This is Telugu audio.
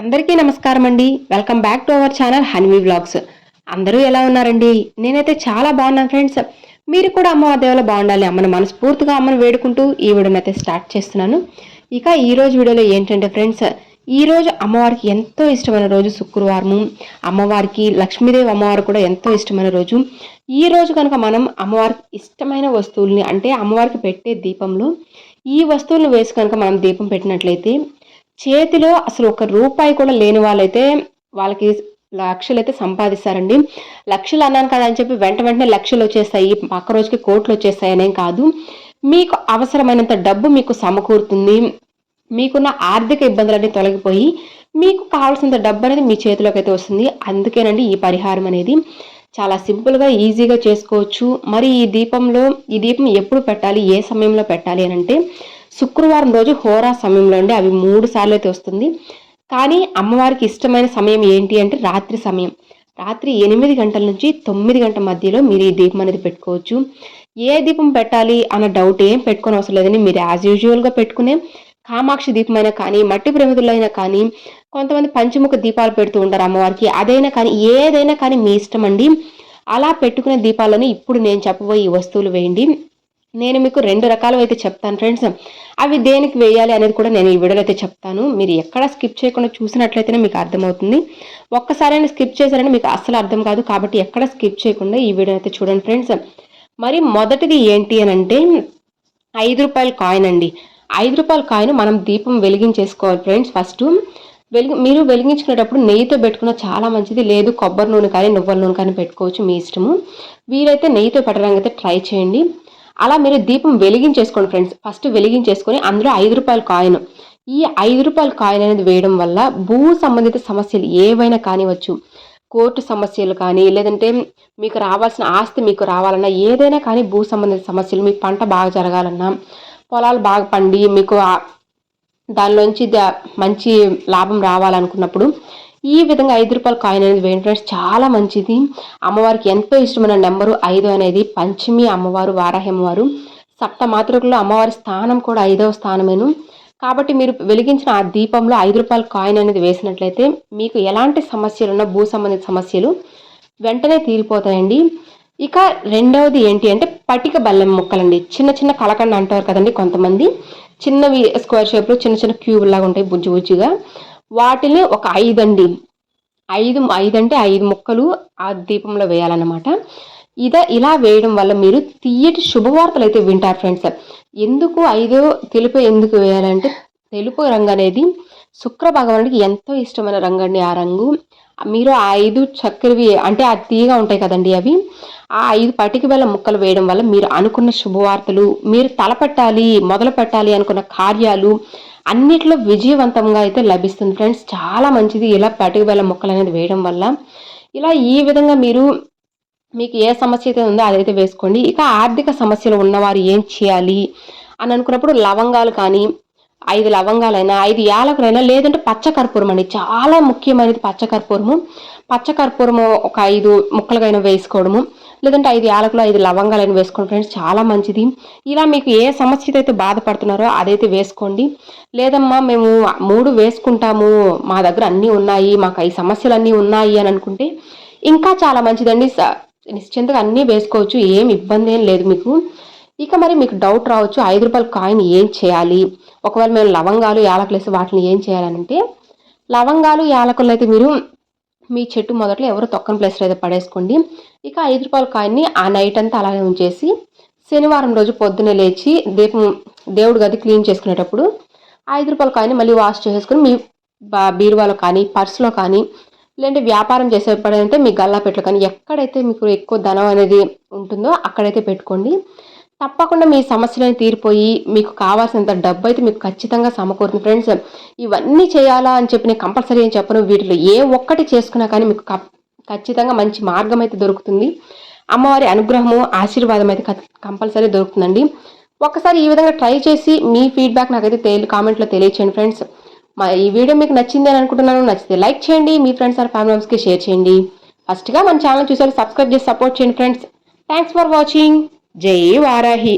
అందరికీ నమస్కారం అండి. Welcome back to our channel Hanvi vlogs. అందరూ ఎలా ఉన్నారండి? నేనైతే చాలా బాగున్నాను ఫ్రెండ్స్. మీరు కూడా అమ్మవారి దేవుల బాగుండాలి. అమ్మను మనస్ఫూర్తిగా అమ్మను వేడుకుంటూ ఈ వీడియోనైతే స్టార్ట్ చేస్తున్నాను. ఇక ఈ రోజు వీడియోలో ఏంటంటే ఫ్రెండ్స్ ఈ రోజు అమ్మవారికి ఎంతో ఇష్టమైన రోజు శుక్రవారము. అమ్మవారికి లక్ష్మీదేవి అమ్మవారు కూడా ఎంతో ఇష్టమైన రోజు. ఈ రోజు కనుక మనం అమ్మవారికి ఇష్టమైన వస్తువుల్ని అంటే అమ్మవారికి పెట్టే దీపంలో ఈ వస్తువులను వేసి కనుక మనం దీపం పెట్టినట్లయితే చేతిలో అసలు ఒక రూపాయి కూడా లేని వాళ్ళైతే వాళ్ళకి లక్షలు అయితే సంపాదిస్తారండి. లక్షలు అన్నాను కదా అని చెప్పి వెంట వెంటనే లక్షలు వచ్చేస్తాయి. పక్క రోజుకి కోట్లు వచ్చేస్తాయి అనేం కాదు. మీకు అవసరమైనంత డబ్బు మీకు సమకూరుతుంది. మీకున్న ఆర్థిక ఇబ్బందులన్నీ తొలగిపోయి మీకు కావాల్సినంత డబ్బు అనేది మీ చేతిలోకి అయితే వస్తుంది. అందుకేనండి ఈ పరిహారం అనేది. చాలా సింపుల్గా ఈజీగా చేసుకోవచ్చు. మరి ఈ దీపంలో ఈ దీపం ఎప్పుడు పెట్టాలి? ఏ సమయంలో పెట్టాలి అని అంటే శుక్రవారం రోజు హోరా సమయంలో అండి. అవి మూడు సార్లు అయితే వస్తుంది. కానీ అమ్మవారికి ఇష్టమైన సమయం ఏంటి అంటే రాత్రి సమయం. రాత్రి ఎనిమిది గంటల నుంచి తొమ్మిది గంటల మధ్యలో మీరు ఈ దీపం అనేది పెట్టుకోవచ్చు. ఏ దీపం పెట్టాలి అన్న డౌట్ ఏం పెట్టుకొని అవసరం లేదని మీరు యాజ్ యూజువల్గా పెట్టుకునే కామాక్షి దీపమైనా కానీ మట్టి ప్రమిదులైనా కానీ కొంతమంది పంచముఖ దీపాలు పెడుతూ ఉంటారు అమ్మవారికి. అదైనా కానీ ఏదైనా కానీ మీ ఇష్టం అండి. అలా పెట్టుకునే దీపాలను ఇప్పుడు నేను చెప్పబోయే ఈ వస్తువులు వేయండి. నేను మీకు రెండు రకాలు అయితే చెప్తాను ఫ్రెండ్స్ అవి దేనికి వేయాలి అనేది కూడా నేను ఈ వీడియోలో అయితే చెప్తాను. మీరు ఎక్కడ స్కిప్ చేయకుండా చూసినట్లయితేనే మీకు అర్థమవుతుంది. ఒక్కసారైనా స్కిప్ చేశారని మీకు అస్సలు అర్థం కాదు. కాబట్టి ఎక్కడ స్కిప్ చేయకుండా ఈ వీడియో అయితే చూడండి ఫ్రెండ్స్ మరి మొదటిది ఏంటి అని అంటే ఐదు రూపాయల కాయిన్ అండి. ఐదు రూపాయల కాయిన్ మనం దీపం వెలిగించేసుకోవాలి ఫ్రెండ్స్ ఫస్ట్ వెలిగి మీరు వెలిగించుకునేటప్పుడు నెయ్యితో పెట్టుకున్న చాలా మంచిది. లేదు కొబ్బరి నూనె కానీ నువ్వుల నూనె కానీ పెట్టుకోవచ్చు మీ ఇష్టము. వీరైతే నెయ్యితో పెట్టడానికి అయితే ట్రై చేయండి. అలా మీరు దీపం వెలిగించేసుకోండి ఫ్రెండ్స్. ఫస్ట్ వెలిగించేసుకొని అందులో ఐదు రూపాయల కాయిన్. ఈ ఐదు రూపాయల కాయిన్ అనేది వేయడం వల్ల భూ సంబంధిత సమస్యలు ఏవైనా కానివచ్చు కోర్టు సమస్యలు కానీ లేదంటే మీకు రావాల్సిన ఆస్తి మీకు రావాలన్నా ఏదైనా కానీ భూ సంబంధిత సమస్యలు మీ పంట బాగా జరగాలన్నా పొలాలు బాగా పండి మీకు దానిలోంచి మంచి లాభం రావాలనుకున్నప్పుడు ఈ విధంగా ఐదు రూపాయల కాయిన్ అనేది వేయండి ఫ్రెండ్స్. చాలా మంచిది. అమ్మవారికి ఎంతో ఇష్టమైన నెంబరు ఐదు అనేది పంచమి అమ్మవారు వారాహి అమ్మవారు. సప్త మాతృకలో అమ్మవారి స్థానం కూడా ఐదవ స్థానమేను. కాబట్టి మీరు వెలిగించిన ఆ దీపంలో ఐదు రూపాయల కాయిన్ అనేది వేసినట్లయితే మీకు ఎలాంటి సమస్యలు ఉన్నా భూ సంబంధిత సమస్యలు వెంటనే తీరిపోతాయండి. ఇక రెండవది ఏంటి అంటే పటిక బెల్లం ముక్కలండి. చిన్న చిన్న కలకండ అంటారు కదండి కొంతమంది. చిన్నవి స్క్వేర్ షేప్లో చిన్న చిన్న క్యూబ్ లాగా ఉంటాయి బుజ్జి బుజ్జిగా. వాటిని ఒక ఐదు అండి ఐదు ఐదు అంటే ఐదు ముక్కలు ఆ దీపంలో వేయాలన్నమాట. ఇద ఇలా వేయడం వల్ల మీరు తీయటి శుభవార్తలు అయితే వింటారు ఫ్రెండ్స్. ఎందుకు ఐదు తెలుపు ఎందుకు వేయాలంటే తెలుపు రంగు అనేది శుక్ర భగవానుడికి ఎంతో ఇష్టమైన రంగు అండి ఆ రంగు. మీరు ఆ ఐదు చక్కెరవి అంటే ఆ తీగా ఉంటాయి కదండి అవి ఆ ఐదు పటికి వేల ముక్కలు వేయడం వల్ల మీరు అనుకున్న శుభవార్తలు మీరు తలపెట్టాలి మొదలు పెట్టాలి అనుకున్న కార్యాలు అన్నిట్లో విజయవంతంగా అయితే లభిస్తుంది ఫ్రెండ్స్. చాలా మంచిది ఇలా పటిక బెల్ల ముక్కలు అనేది వేయడం వల్ల. ఇలా ఈ విధంగా మీరు మీకు ఏ సమస్య అయితే ఉందో అదైతే వేసుకోండి. ఇక ఆర్థిక సమస్యలు ఉన్నవారు ఏం చేయాలి అని అనుకున్నప్పుడు లవంగాలు కానీ ఐదు లవంగాలైనా ఐదు యాలకులైనా లేదంటే పచ్చకర్పూరం అండి. చాలా ముఖ్యమైనది పచ్చకర్పూరము పచ్చకర్పూరము ఒక ఐదు ముక్కలుగా వేసుకోవడము. లేదంటే ఐదు యాలకులు ఐదు లవంగాలను వేసుకోండి ఫ్రెండ్స్ చాలా మంచిది. ఇలా మీకు ఏ సమస్యతో అయితే బాధపడుతున్నారో అదైతే వేసుకోండి. లేదమ్మా మేము మూడు వేసుకుంటాము మా దగ్గర అన్నీ ఉన్నాయి మాకు ఈ సమస్యలు అన్నీ ఉన్నాయి అని అనుకుంటే ఇంకా చాలా మంచిదండి. నిశ్చింతగా అన్నీ వేసుకోవచ్చు ఏం ఇబ్బంది ఏం లేదు మీకు. ఇక మరి మీకు డౌట్ రావచ్చు ఐదు రూపాయల కాయిన్ ఏం చేయాలి? ఒకవేళ మేము లవంగాలు యాలకులు వేసి వాటిని ఏం చేయాలంటే లవంగాలు యాలకులు అయితే మీరు మీ చెట్టు మొదట్లో ఎవరు తొక్కని ప్లేస్లో అయితే పడేసుకోండి. ఇక ఐదు రూపాయల కాయిన్ని ఆ నైట్ అంతా అలాగే ఉంచేసి శనివారం రోజు పొద్దున్నే లేచి దీపం దేవుడు గది క్లీన్ చేసుకునేటప్పుడు ఐదు రూపాయల కాయని మళ్ళీ వాష్ చేసుకుని మీ బీరువాలో కానీ పర్సులో కానీ లేదంటే వ్యాపారం చేసేటప్పుడైతే మీ గల్లాపెట్లు కానీ ఎక్కడైతే మీకు ఎక్కువ ధనం అనేది ఉంటుందో అక్కడైతే పెట్టుకోండి. తప్పకుండా మీ సమస్యలను తీరిపోయి మీకు కావాల్సినంత డబ్బు అయితే మీకు ఖచ్చితంగా సమకూరుతుంది. ఫ్రెండ్స్ ఇవన్నీ చేయాలా అని చెప్పి నేను కంపల్సరీ అని చెప్పను. వీటిలో ఏ ఒక్కటి చేసుకున్నా కానీ మీకు ఖచ్చితంగా మంచి మార్గం అయితే దొరుకుతుంది. అమ్మవారి అనుగ్రహము ఆశీర్వాదం అయితే కంపల్సరీ దొరుకుతుందండి. ఒకసారి ఈ విధంగా ట్రై చేసి మీ ఫీడ్బ్యాక్ నాకైతే తెలియ కామెంట్లో తెలియచేయండి ఫ్రెండ్స్ మా ఈ వీడియో మీకు నచ్చింది అని అనుకుంటున్నాను. నచ్చితే లైక్ చేయండి. మీ ఫ్రెండ్స్ ఆర్ ఫ్యామిలీ మెంబర్స్కి షేర్ చేయండి. ఫస్ట్గా మన ఛానల్ చూసారు సబ్స్క్రైబ్ చేసి సపోర్ట్ చేయండి ఫ్రెండ్స్ థ్యాంక్స్ ఫర్ వాచింగ్ జై వారాహి.